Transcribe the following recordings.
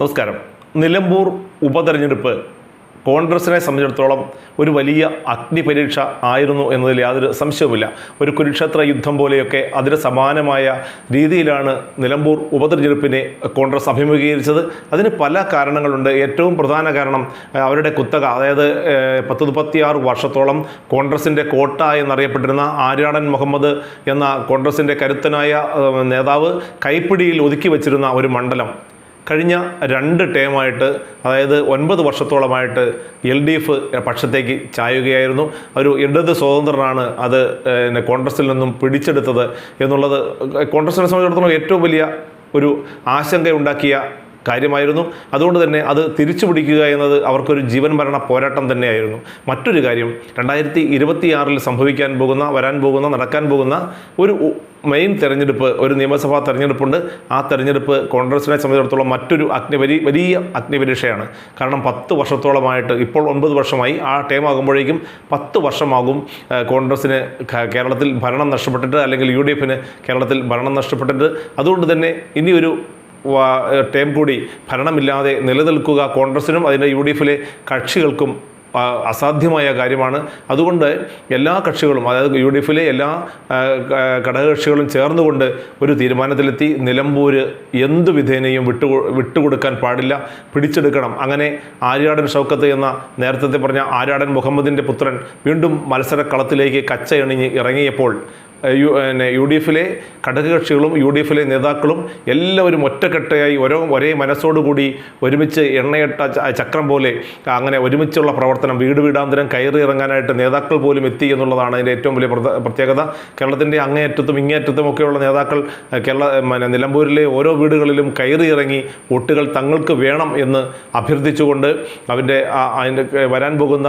നമസ്കാരം. നിലമ്പൂർ ഉപതെരഞ്ഞെടുപ്പ് കോൺഗ്രസിനെ സംബന്ധിച്ചിടത്തോളം ഒരു വലിയ അഗ്നിപരീക്ഷ ആയിരുന്നു എന്നതിൽ യാതൊരു സംശയവുമില്ല. ഒരു കുരുക്ഷേത്ര യുദ്ധം പോലെയൊക്കെ അതിന് സമാനമായ രീതിയിലാണ് നിലമ്പൂർ ഉപതെരഞ്ഞെടുപ്പിനെ കോൺഗ്രസ് അഭിമുഖീകരിച്ചത്. അതിന് പല കാരണങ്ങളുണ്ട്. ഏറ്റവും പ്രധാന കാരണം അവരുടെ കുത്തക അതായത് പത്ത് മുപ്പത്തിയാറ് വർഷത്തോളം കോൺഗ്രസിന്റെ കോട്ട എന്നറിയപ്പെട്ടിരുന്ന ആര്യാടൻ മുഹമ്മദ് എന്ന കോൺഗ്രസിന്റെ കരുത്തനായ നേതാവ് കൈപ്പിടിയിൽ ഒതുക്കി വച്ചിരുന്ന ഒരു മണ്ഡലം. കഴിഞ്ഞ രണ്ട് ടേമായിട്ട് അതായത് ഒൻപത് വർഷത്തോളമായിട്ട് എൽ ഡി എഫ് പക്ഷത്തേക്ക് ചായുകയായിരുന്നു. ഒരു ഇടത് സ്വതന്ത്രനാണ് അത് പിന്നെ കോൺഗ്രസിൽ നിന്നും പിടിച്ചെടുത്തത് എന്നുള്ളത് കോൺഗ്രസിനെ സംബന്ധിച്ചിടത്തോളം ഏറ്റവും വലിയ ഒരു ആശങ്കയുണ്ടാക്കിയ കാര്യമായിരുന്നു. അതുകൊണ്ട് തന്നെ അത് തിരിച്ചു പിടിക്കുക എന്നത് അവർക്കൊരു ജീവൻ മരണ പോരാട്ടം തന്നെയായിരുന്നു. മറ്റൊരു കാര്യം രണ്ടായിരത്തി ഇരുപത്തിയാറിൽ സംഭവിക്കാൻ പോകുന്ന വരാൻ പോകുന്ന നടക്കാൻ പോകുന്ന ഒരു മെയിൻ തെരഞ്ഞെടുപ്പ് ഒരു നിയമസഭാ തെരഞ്ഞെടുപ്പുണ്ട്. ആ തെരഞ്ഞെടുപ്പ് കോൺഗ്രസിനെ സംബന്ധിച്ചിടത്തോളം മറ്റൊരു അഗ്നിപരി വലിയ അഗ്നിപരീക്ഷയാണ്. കാരണം പത്ത് വർഷത്തോളമായിട്ട് ഇപ്പോൾ ഒൻപത് വർഷമായി ആ ടൈം ആകുമ്പോഴേക്കും പത്ത് വർഷമാകും കോൺഗ്രസ്സിന് കേരളത്തിൽ ഭരണം നഷ്ടപ്പെട്ടിട്ട് അല്ലെങ്കിൽ യു ഡി എഫിന് കേരളത്തിൽ ഭരണം നഷ്ടപ്പെട്ടിട്ട്. അതുകൊണ്ട് തന്നെ ഇനി ഒരു വാ- ടേം കൂടി ഭരണമില്ലാതെ നിലനിൽക്കുക കോൺഗ്രസിനും അതിന്റെ യു ഡി എഫിലെ കക്ഷികൾക്കും അസാധ്യമായ കാര്യമാണ്. അതുകൊണ്ട് എല്ലാ കക്ഷികളും അതായത് യു ഡി എഫിലെ എല്ലാ ഘടകകക്ഷികളും ചേർന്നുകൊണ്ട് ഒരു തീരുമാനത്തിലെത്തി. നിലമ്പൂർ എന്തു വിധേനയും വിട്ടു വിട്ടുകൊടുക്കാൻ പാടില്ല. പിടിച്ചെടുക്കണം. അങ്ങനെ ആര്യാടൻ ഷൗക്കത്ത് എന്ന നേരത്തെ പറഞ്ഞ ആര്യാടൻ മുഹമ്മദിന്റെ പുത്രൻ വീണ്ടും മത്സരക്കളത്തിലേക്ക് കച്ചയണിഞ്ഞ് ഇറങ്ങിയപ്പോൾ യു പിന്നെ യു ഡി എഫിലെ ഘടകകക്ഷികളും യു ഡി എഫിലെ നേതാക്കളും എല്ലാവരും ഒറ്റക്കെട്ടയായി ഓരോ ഒരേ മനസ്സോടുകൂടി ഒരുമിച്ച് എണ്ണയിട്ട ചക്രം പോലെ അങ്ങനെ ഒരുമിച്ചുള്ള പ്രവർത്തനം വീട് വീടാന്തരം കയറി ഇറങ്ങാനായിട്ട് നേതാക്കൾ പോലും എത്തി എന്നുള്ളതാണ് അതിന്റെ ഏറ്റവും വലിയ പ്രത്യേകത. കേരളത്തിന്റെ അങ്ങേയറ്റത്തും ഇങ്ങേയറ്റത്തും ഒക്കെയുള്ള നേതാക്കൾ കേരള പിന്നെ നിലമ്പൂരിലെ ഓരോ വീടുകളിലും കയറി ഇറങ്ങി വോട്ടുകൾ തങ്ങൾക്ക് വേണം എന്ന് അഭ്യർത്ഥിച്ചുകൊണ്ട് അവന്റെ അതിന്റെ വരാൻ പോകുന്ന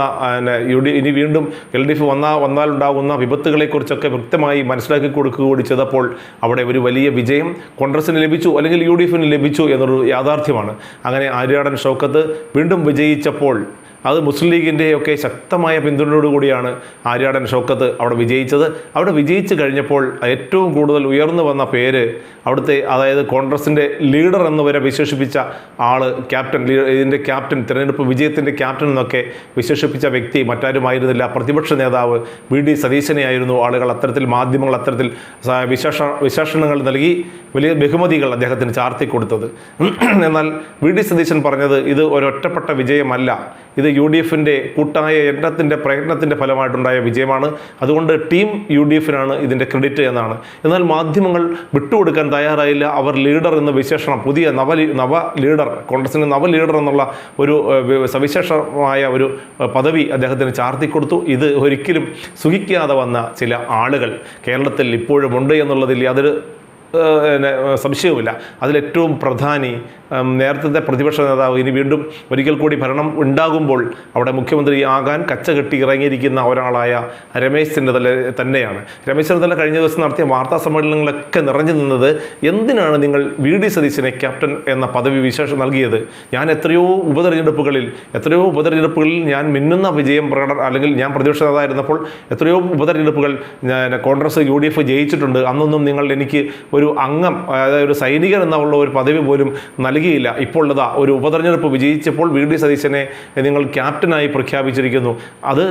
യു ഡി ഇനി വീണ്ടും എൽ ഡി എഫ് വന്നാൽ വന്നാലുണ്ടാകുന്ന വിപത്തുകളെക്കുറിച്ചൊക്കെ വ്യക്തമായി മനസ്സിലാക്കി കൊടുക്കുക കൂടി ചെയ്തപ്പോൾ അവിടെ ഒരു വലിയ വിജയം കോൺഗ്രസിന് ലഭിച്ചു അല്ലെങ്കിൽ യു ലഭിച്ചു എന്നൊരു യാഥാർത്ഥ്യമാണ്. അങ്ങനെ ആര്യാടൻ ഷൗക്കത്ത് വീണ്ടും വിജയിച്ചപ്പോൾ അത് മുസ്ലിം ലീഗിന്റെയൊക്കെ ശക്തമായ പിന്തുണയോടുകൂടിയാണ് ആര്യാടൻ ഷോക്കത്ത് അവിടെ വിജയിച്ചത്. അവിടെ വിജയിച്ചു കഴിഞ്ഞപ്പോൾ ഏറ്റവും കൂടുതൽ ഉയർന്നു വന്ന പേര് അവിടുത്തെ അതായത് കോൺഗ്രസിന്റെ ലീഡർ എന്ന് വരെ വിശേഷിപ്പിച്ച ആൾ ക്യാപ്റ്റൻ ഇതിന്റെ ക്യാപ്റ്റൻ തിരഞ്ഞെടുപ്പ് വിജയത്തിന്റെ ക്യാപ്റ്റൻ എന്നൊക്കെ വിശേഷിപ്പിച്ച വ്യക്തി മറ്റാരുമായിരുന്നില്ല. പ്രതിപക്ഷ നേതാവ് വി ഡി സതീശനെയായിരുന്നു ആളുകൾ അത്തരത്തിൽ മാധ്യമങ്ങൾ അത്തരത്തിൽ വിശേഷ വിശേഷണങ്ങൾ നൽകി വലിയ ബഹുമതികൾ അദ്ദേഹത്തിന് ചാർത്തി കൊടുത്തത്. എന്നാൽ വി ഡി സതീശൻ പറഞ്ഞത് ഇത് ഒരൊറ്റപ്പെട്ട വിജയമല്ല. ഇത് യു ഡി എഫിന്റെ കൂട്ടായ എണ്ണത്തിന്റെ പ്രയത്നത്തിന്റെ ഫലമായിട്ടുണ്ടായ വിജയമാണ്. അതുകൊണ്ട് ടീം യു ഡി എഫിനാണ് ഇതിന്റെ ക്രെഡിറ്റ് എന്നാണ്. എന്നാൽ മാധ്യമങ്ങൾ വിട്ടുകൊടുക്കാൻ തയ്യാറായില്ല. അവർ ലീഡർ എന്ന വിശേഷണം പുതിയ നവ നവ ലീഡർ കോൺഗ്രസിന്റെ നവ ലീഡർ എന്നുള്ള ഒരു സവിശേഷമായ ഒരു പദവി അദ്ദേഹത്തിന് ചാർത്തിക്കൊടുത്തു. ഇത് ഒരിക്കലും സുഖിക്കാതെ വന്ന ചില ആളുകൾ കേരളത്തിൽ ഇപ്പോഴും ഉണ്ട് എന്നുള്ളതിൽ യാതൊരു സംശയവുമില്ല. അതിലേറ്റവും പ്രധാനി നേരത്തെ പ്രതിപക്ഷ നേതാവ് ഇനി വീണ്ടും ഒരിക്കൽ കൂടി ഭരണം ഉണ്ടാകുമ്പോൾ അവിടെ മുഖ്യമന്ത്രി ആകാൻ കച്ചകെട്ടി ഇറങ്ങിയിരിക്കുന്ന ഒരാളായ രമേശ് ചെന്നിത്തല തന്നെയാണ്. രമേശ് ചെന്നിത്തല കഴിഞ്ഞ ദിവസം നടത്തിയ വാർത്താ സമ്മേളനങ്ങളൊക്കെ നിറഞ്ഞു നിന്നത് എന്തിനാണ് നിങ്ങൾ വി ഡി സതീശനെ ക്യാപ്റ്റൻ എന്ന പദവി വിശേഷം നൽകിയത്? ഞാൻ എത്രയോ ഉപതെരഞ്ഞെടുപ്പുകളിൽ എത്രയോ ഉപതെരഞ്ഞെടുപ്പുകളിൽ ഞാൻ മിന്നുന്ന വിജയം പ്രകട അല്ലെങ്കിൽ ഞാൻ പ്രതിപക്ഷ നേതാവായിരുന്നപ്പോൾ എത്രയോ ഉപതെരഞ്ഞെടുപ്പുകൾ കോൺഗ്രസ് യു ഡി എഫ് ജയിച്ചിട്ടുണ്ട്. അന്നൊന്നും നിങ്ങൾ എനിക്ക് ഒരു അംഗം അതായത് ഒരു സൈനികൻ എന്നുള്ള ഒരു പദവി പോലും നൽകിയില്ല. ഇപ്പോൾ ഉള്ളതാ ഒരു ഉപതെരഞ്ഞെടുപ്പ് വിജയിച്ചപ്പോൾ വി ഡി സതീശനെ നിങ്ങൾ ക്യാപ്റ്റനായി പ്രഖ്യാപിച്ചിരിക്കുന്നു. അത്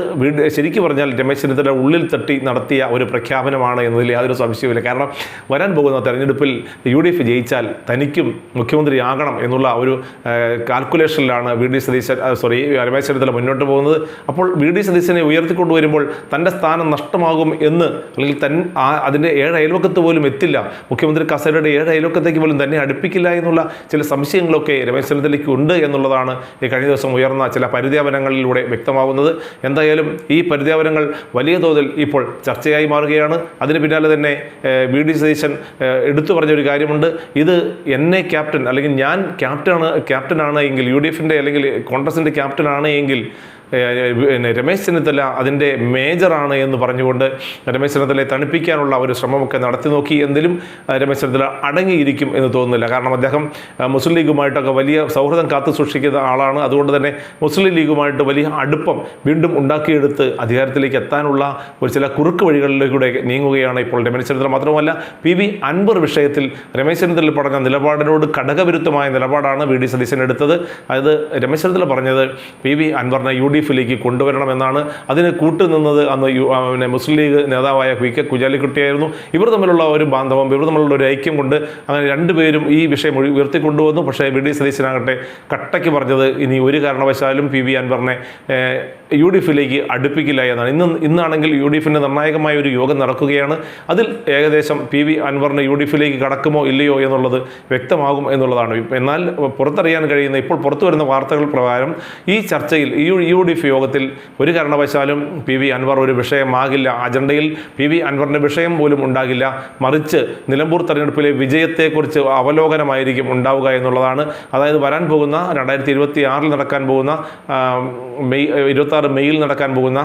ശരിക്കും പറഞ്ഞാൽ രമേശ് ചെന്നിത്തല ഉള്ളിൽ തട്ടി നടത്തിയ ഒരു പ്രഖ്യാപനമാണ് എന്നതിൽ യാതൊരു സംശയവുമില്ല. കാരണം വരാൻ പോകുന്ന തെരഞ്ഞെടുപ്പിൽ യു ഡി എഫ് ജയിച്ചാൽ തനിക്കും മുഖ്യമന്ത്രിയാകണം എന്നുള്ള ഒരു കാൽക്കുലേഷനിലാണ് V D Satheesan sorry Ramesh Chennithala മുന്നോട്ട് പോകുന്നത്. അപ്പോൾ വി ഡി സതീശനെ ഉയർത്തിക്കൊണ്ടുവരുമ്പോൾ തന്റെ സ്ഥാനം നഷ്ടമാകും എന്ന് അല്ലെങ്കിൽ തൻ അതിന്റെ ഏഴ് അയൽവക്കത്ത് പോലും എത്തില്ല. മുഖ്യമന്ത്രി കസേരയുടെ ഏഴ് അയൽവക്കത്തേക്ക് പോലും തന്നെ അടുപ്പിക്കില്ല എന്നുള്ള ചില സംശയങ്ങളൊക്കെ രമേശ് ചെന്നിത്തലയ്ക്ക് ഉണ്ട് എന്നുള്ളതാണ് ഈ കഴിഞ്ഞ ദിവസം ഉയർന്ന ചില പരിധ്യാപനങ്ങളിലൂടെ വ്യക്തമാവുന്നത്. എന്തായാലും ഈ പരിധ്യാപനങ്ങൾ വലിയ തോതിൽ ഇപ്പോൾ ചർച്ചയായി മാറുകയാണ്. അതിന് പിന്നാലെ തന്നെ വി ഡി സതീശൻ എടുത്തു പറഞ്ഞൊരു കാര്യമുണ്ട്. ഇത് എന്നെ ക്യാപ്റ്റൻ അല്ലെങ്കിൽ ഞാൻ ക്യാപ്റ്റനാണ് ക്യാപ്റ്റനാണ് എങ്കിൽ യു ഡി എഫിന്റെ അല്ലെങ്കിൽ കോൺഗ്രസിന്റെ ക്യാപ്റ്റനാണ് എങ്കിൽ പിന്നെ രമേശ് ചെന്നിത്തല അതിന്റെ മേജറാണ് എന്ന് പറഞ്ഞുകൊണ്ട് രമേശ് ചെന്നിത്തലയെ തണുപ്പിക്കാനുള്ള ഒരു ശ്രമമൊക്കെ നടത്തി നോക്കി. എന്തിലും രമേശ് ചെന്നിത്തല അടങ്ങിയിരിക്കും എന്ന് തോന്നുന്നില്ല. കാരണം അദ്ദേഹം മുസ്ലിം ലീഗുമായിട്ടൊക്കെ വലിയ സൗഹൃദം കാത്തു സൂക്ഷിക്കുന്ന ആളാണ്. അതുകൊണ്ട് തന്നെ മുസ്ലിം ലീഗുമായിട്ട് വലിയ അടുപ്പം വീണ്ടും ഉണ്ടാക്കിയെടുത്ത് അധികാരത്തിലേക്ക് എത്താനുള്ള ഒരു ചില കുറുക്ക് വഴികളിലൂടെ നീങ്ങുകയാണ് ഇപ്പോൾ രമേശ് ചെന്നിത്തല. മാത്രമല്ല പി വി അൻവർ വിഷയത്തിൽ രമേശ് ചെന്നിത്തല പറഞ്ഞ നിലപാടിനോട് ഘടകവിരുദ്ധമായ നിലപാടാണ് വി ഡി സതീശൻ എടുത്തത്. അതായത് രമേശ് ചെന്നിത്തല പറഞ്ഞത് പി വി അൻവറിനെ യു ഡി എഫിലേക്ക് കൊണ്ടുവരണമെന്നാണ്. അതിന് കൂട്ടുനിന്നത് അന്ന് പിന്നെ മുസ്ലിം ലീഗ് നേതാവായ പി കെ കുജാലിക്കുട്ടിയായിരുന്നു ഇവർ തമ്മിലുള്ള ഒരു ബാന്ധവം ഇവർ തമ്മിലുള്ള ഒരു ഐക്യം കൊണ്ട് അങ്ങനെ രണ്ടുപേരും ഈ വിഷയം ഉയ- ഉയർത്തിക്കൊണ്ടുവന്നു. പക്ഷേ വി ഡി സതീശനാകട്ടെ കട്ടയ്ക്ക് പറഞ്ഞത് ഇനി ഒരു കാരണവശാലും പി വി അൻവറിനെ യു ഡി എഫിലേക്ക് അടുപ്പിക്കില്ല എന്നാണ്. ഇന്ന് ഇന്നാണെങ്കിൽ യു ഡി എഫിന്റെ നിർണായകമായ ഒരു യോഗം നടക്കുകയാണ്. അതിൽ ഏകദേശം പി വി അൻവറിനെ യു ഡി എഫിലേക്ക് കടക്കുമോ ഇല്ലയോ എന്നുള്ളത് വ്യക്തമാകും എന്നുള്ളതാണ്. എന്നാൽ പുറത്തറിയാൻ കഴിയുന്ന ഇപ്പോൾ പുറത്തു വരുന്ന വാർത്തകൾ പ്രകാരം ഈ ചർച്ചയിൽ യു ഡി എഫ് യോഗത്തിൽ ഒരു കാരണവശാലും പി വി അൻവർ ഒരു വിഷയമാകില്ല. അജണ്ടയിൽ പി വി അൻവറിന്റെ വിഷയം പോലും ഉണ്ടാകില്ല. മറിച്ച് നിലമ്പൂർ തെരഞ്ഞെടുപ്പിലെ വിജയത്തെക്കുറിച്ച് അവലോകനമായിരിക്കും ഉണ്ടാവുക എന്നുള്ളതാണ്. അതായത് വരാൻ പോകുന്ന രണ്ടായിരത്തി ഇരുപത്തി ആറിൽ നടക്കാൻ പോകുന്ന മെയ് ഇരുപത്തി മെയ്യിൽ നടക്കാൻ പോകുന്ന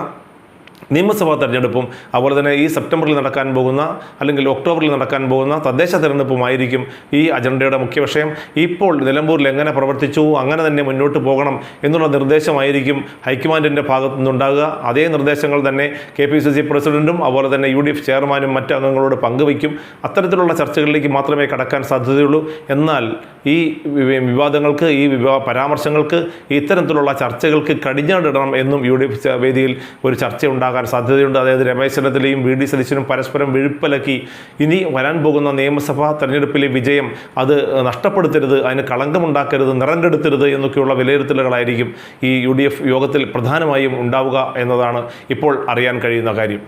നിയമസഭാ തെരഞ്ഞെടുപ്പും അതുപോലെ തന്നെ ഈ സെപ്റ്റംബറിൽ നടക്കാൻ പോകുന്ന അല്ലെങ്കിൽ ഒക്ടോബറിൽ നടക്കാൻ പോകുന്ന തദ്ദേശ തെരഞ്ഞെടുപ്പുമായിരിക്കും ഈ അജണ്ടയുടെ മുഖ്യ വിഷയം. ഇപ്പോൾ നിലമ്പൂരിൽ എങ്ങനെ പ്രവർത്തിച്ചു അങ്ങനെ തന്നെ മുന്നോട്ട് പോകണം എന്നുള്ള നിർദ്ദേശമായിരിക്കും ഹൈക്കമാൻഡിന്റെ ഭാഗത്തു നിന്നുണ്ടാകുക. അതേ നിർദ്ദേശങ്ങൾ തന്നെ കെ പി സി സി പ്രസിഡന്റും അതുപോലെ തന്നെ യു ഡി എഫ് ചെയർമാനും മറ്റ് അംഗങ്ങളോട് പങ്കുവയ്ക്കും. അത്തരത്തിലുള്ള ചർച്ചകളിലേക്ക് മാത്രമേ കടക്കാൻ സാധ്യതയുള്ളൂ. എന്നാൽ ഈ വിവാദങ്ങൾക്ക് ഈ വിവാ പരാമർശങ്ങൾക്ക് ഇത്തരത്തിലുള്ള ചർച്ചകൾക്ക് കടിഞ്ഞാടിടണം എന്നും യു ഡി എഫ് വേദിയിൽ ഒരു ചർച്ച ഉണ്ടാകാൻ സാധ്യതയുണ്ട്. അതായത് രമേശ് ചെന്നിത്തലയും വി ഡി സതീശനും പരസ്പരം വിഴുപ്പലക്കി. ഇനി വരാൻ പോകുന്ന നിയമസഭാ തെരഞ്ഞെടുപ്പിലെ വിജയം അത് നഷ്ടപ്പെടുത്തരുത് അതിന് കളങ്കമുണ്ടാക്കരുത് നിറം കെടുത്തരുത് എന്നൊക്കെയുള്ള വിലയിരുത്തലുകളായിരിക്കും ഈ യു യോഗത്തിൽ പ്രധാനമായും ഉണ്ടാവുക എന്നതാണ് ഇപ്പോൾ അറിയാൻ കഴിയുന്ന കാര്യം.